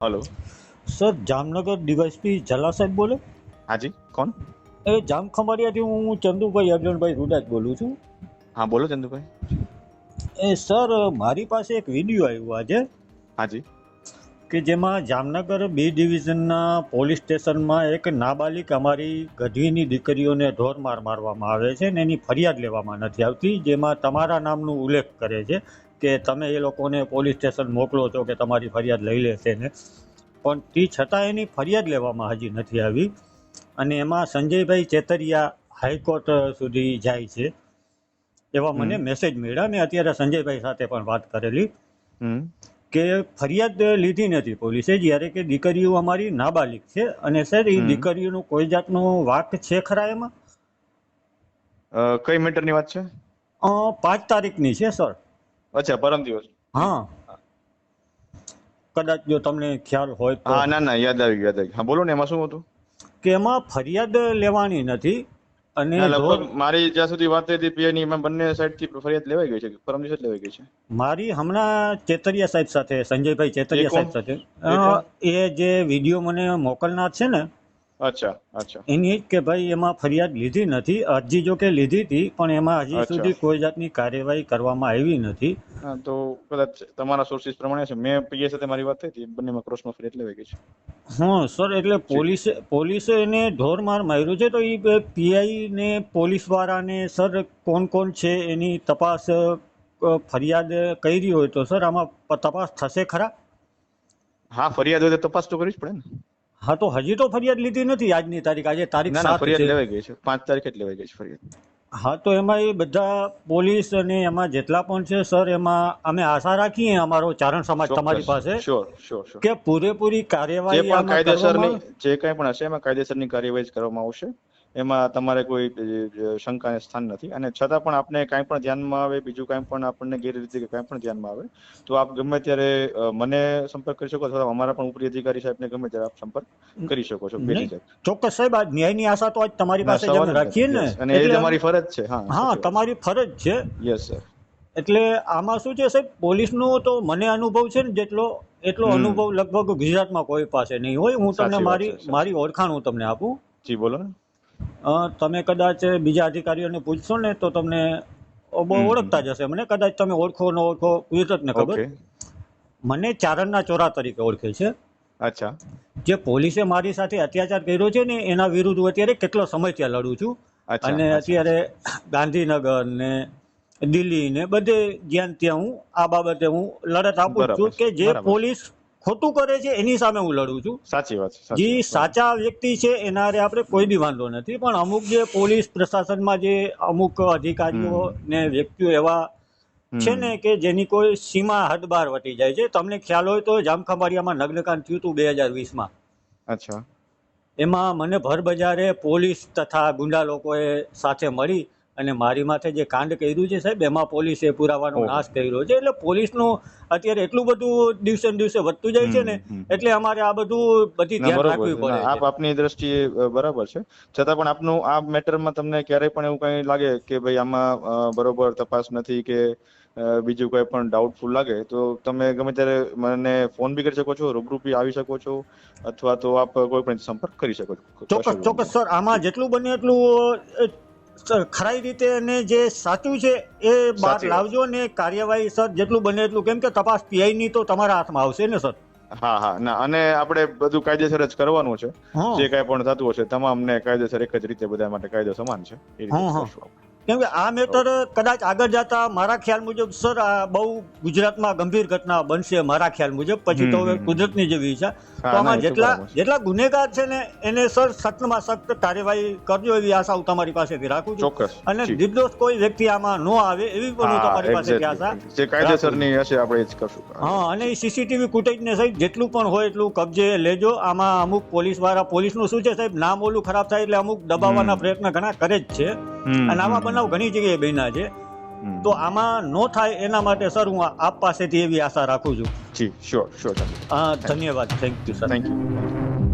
Hello sir Jamnagar DYSP Jhala સાહેબ બોલે? હાજી કોણ? એ જામખંભાળિયાથી હું ચંદુભાઈ અર્જુનભાઈ રૂડાજ બોલું છું. હા બોલો ચંદુભાઈ. એ સર મારી પાસે એક વીડિયો આવ્યો આજે. હાજી. કે જેમાં જામનગર બી ડિવિઝનના પોલીસ સ્ટેશનમાં એક નાબાલિક અમારી ગઢવીની દીકરીઓને ઢોરમાર મારવામાં આવે છે ને એની ફરિયાદ લેવામાં નથી આવતી જેમાં તમારા નામનો ઉલ્લેખ કરે છે. કે તમે એ લોકોને પોલીસ સ્ટેશન મોકલો છો કે તમારી ફરિયાદ લઈ લેશે ને. પણ તે છતાં એની ફરિયાદ લેવામાં હજી નથી આવી. અને એમાં સંજયભાઈ ચેતરિયા હાઈકોર્ટ સુધી જાય છે. એવા મને મેસેજ મળ્યા. મેં અત્યારે સંજયભાઈ સાથે પણ વાત કરેલી. કે ફરિયાદ લીધી નથી પોલીસે જ્યારે કે દીકરીઓ અમારી નાબાલિક છે. અને સર એ દીકરીઓનું કોઈ જાતનો વાક છે ખરા એમાં? કઈ મેટરની વાત છે? પાંચ તારીખની છે સર. અચ્છા પરમ દિવસ. હા. કદાચ જો તમને ખ્યાલ હોય તો. હા ના ના યાદ આવી યાદ આવી હા બોલો ને એમાં શું હતું? કે એમાં ફરિયાદ લેવાની નથી અને લગભગ મારી જ્યાં સુધી વાત થઈ હતી ની એમાં બંને સાઈડથી ફરિયાદ લેવાઈ ગઈ છે પરમ દિવસ લેવાઈ ગઈ છે? મારી હમણાં ચેતરિયા સાહેબ સાથે સંજયભાઈ ચેતરિયા સાહેબ સાથે. એ જે વીડિયો મને મોકલનાર છે ને અચ્છા અચ્છા. એની કે ભાઈ એમાં ફરિયાદ લીધી નથી અરજી જો કે લીધી હતી પણ એમાં હજી સુધી કોઈ જાતની કાર્યવાહી કરવામાં આવી નથી. તો કદાચ તમારા સોર્સિસ પ્રમાણે છે. મેં પીએ સાથે મારી વાત થઈ હતી બંનેમાં ક્રોસમાં ફરિયાદ લેવાઈ ગઈ છે. હા સર એટલે પોલીસે પોલીસે એને ઢોરમાર માર્યું છે? તો એ પીઆઈ ને પોલીસ વાળાને સર કોણ કોણ છે? એની તપાસ ફરિયાદ કરી હોય તો સર આમાં તપાસ થશે ખરા? હા ફરિયાદ હોય તો તપાસ તો કરવી જ પડે ને. હા તો હજી તો ફરિયાદ લીધી નથી આજની તારીખ. આજે તારીખ ના ફરિયાદ લેવાઈ ગઈ છે. પાંચ તારીખે જ લેવાઈ ગઈ છે ફરિયાદ. હા તો એમાં એ બધા પોલીસ અને એમાં જેટલા પણ છે સર એમાં અમે આશા રાખીએ અમારો ચારણ સમાજ તમારી પાસે કે પૂરેપૂરી કાર્યવાહી કાયદેસરની જે કાંઈ પણ હશે એમાં કાયદેસરની કાર્યવાહી કરવામાં આવશે. એમાં તમારે કોઈ શંકા શંકાને સ્થાન નથી. અને છતાં પણ આપને કાંઈ પણ ધ્યાનમાં આવે બીજું કાંઈ પણ આપણને ગેરરીતિ કે કાંઈ પણ ધ્યાનમાં આવે તો આપ ગમે ત્યારે મને સંપર્ક કરી શકો અથવા અમારા પણ ઉપરી અધિકારી સાહેબને ગમે ત્યારે આપ સંપર્ક કરી શકો છો ચોક્કસ સાહેબ આ ન્યાયની આશા તો આજ તમારી પાસે રાખીએ ને. અને એ તમારી ફરજ છે. હા હા તમારી ફરજ છે. યસ સર એટલે આમાં શું છે સાહેબ પોલીસનો તો મને અનુભવ છે ને જેટલો એટલો અનુભવ લગભગ ગુજરાતમાં કોઈ પાસે નહીં હોય. હું તમને મારી મારી ઓળખાણ હું તમને આપું. જી બોલો ને. તમે કદાચ બીજા અધિકારીઓને પૂછશો ને તો તમને બહુ ઓળખતા જ હશે મને કદાચ તમે ઓળખો ન ઓળખો ગુજરાતને ખબર. મને ચારણના ચોરા તરીકે ઓળખે છે. અચ્છા. જે પોલીસે મારી સાથે અત્યાચાર કર્યો છે ને એના વિરુદ્ધ હું અત્યારે કેટલો સમય ત્યાં લડું છું. અને અત્યારે ગાંધીનગર ને દિલ્હી ને બધે જ્યાં ત્યાં હું આ બાબતે હું લડત આપું છું કે જે પોલીસ ખોટું કરે છે એની સામે હું લડું છું. સાચી વાત છે જે સાચા વ્યક્તિ છે એના આપણે કોઈ બી વાંધો નથી પણ અમુક જે પોલીસ પ્રશાસનમાં જે અમુક અધિકારીઓ ને વ્યક્તિઓ એવા છે ને કે જેની કોઈ સીમા હદ બાર વટી જાય છે તમને ખ્યાલ હોય તો જામખંભાળિયામાં નગ્નકાંડ થયું હતું બે હજાર વીસમાં. અચ્છા. એમાં મને ભર બજારે પોલીસ તથા ગુંડા લોકોએ સાથે મળી અને મારી માથે જે કાંડ કર્યું છે સાહેબ એમાં પોલીસે પુરાવાનો નાશ કર્યો છે. એટલે પોલીસનું અત્યારે એટલું બધું દિવસે દિવસે વધતું જાય છે ને. એટલે અમારે આ બધું બધી ધ્યાન રાખવી પડે આપ આપની દ્રષ્ટિએ બરાબર છે. છતાં પણ આપનું આ મેટરમાં તમને ક્યારેય પણ એવું કઈ લાગે કે ભાઈ આમાં બરોબર તપાસ નથી કે બીજું કોઈ પણ ડાઉટફુલ લાગે? તો તમે ગમે ત્યારે મને ફોન બી કરી શકો છો રૂબરૂ બી આવી શકો છો અથવા તો આપ કોઈ પણ સંપર્ક કરી શકો છો. ચોક્કસ ચોક્કસ સર આમાં જેટલું બને એટલું ખરાઈ રીતે અને જે સાચું છે એ બહાર લાવજો ને કાર્યવાહી સર જેટલું બને એટલું. કેમ કે તપાસ પીઆઈ ની તો તમારા હાથમાં આવશે ને સર? હા હા. ના અને આપણે બધું કાયદેસર જ કરવાનું છે. જે કાંઈ પણ થતું હશે તમામને કાયદેસર એક જ રીતે બધા માટે કાયદો સમાન છે. એ રીતે. કેમ કે આ મેટર કદાચ આગળ જતા મારા ખ્યાલ મુજબ સર આ બહુ ગુજરાતમાં ગંભીર ઘટના બનશે મારા ખ્યાલ મુજબ. પછી તો હવે કુદરતની જેવી છે. તો આમાં જેટલા જેટલા ગુનેગાર છે ને એને સર સખ્તમાં સખ્ત કાર્યવાહી કરજો એવી આશા હું તમારી પાસેથી રાખું છું. અને નિર્દોષ કોઈ વ્યક્તિ આમાં ન આવે એવી પણ હું તમારી પાસેથી આશા જે કાયદેસરની હશે આપણે જ કરશું. હા. અને એ સીસીટીવી ફૂટેજને સાહેબ જેટલું પણ હોય એટલું કબજે લેજો. આમાં અમુક પોલીસવાળા પોલીસનું શું છે સાહેબ? નામ ઓલું ખરાબ થાય એટલે અમુક દબાવવાના પ્રયત્ન ઘણા કરે જ છે. અને આવા બનાવ ઘણી જગ્યાએ બન્યા છે. તો આમાં નો થાય એના માટે સર હું આપ પાસેથી એવી આશા રાખું છું. જી શ્યોર શ્યોર હા ધન્યવાદ. Thank you sir thank you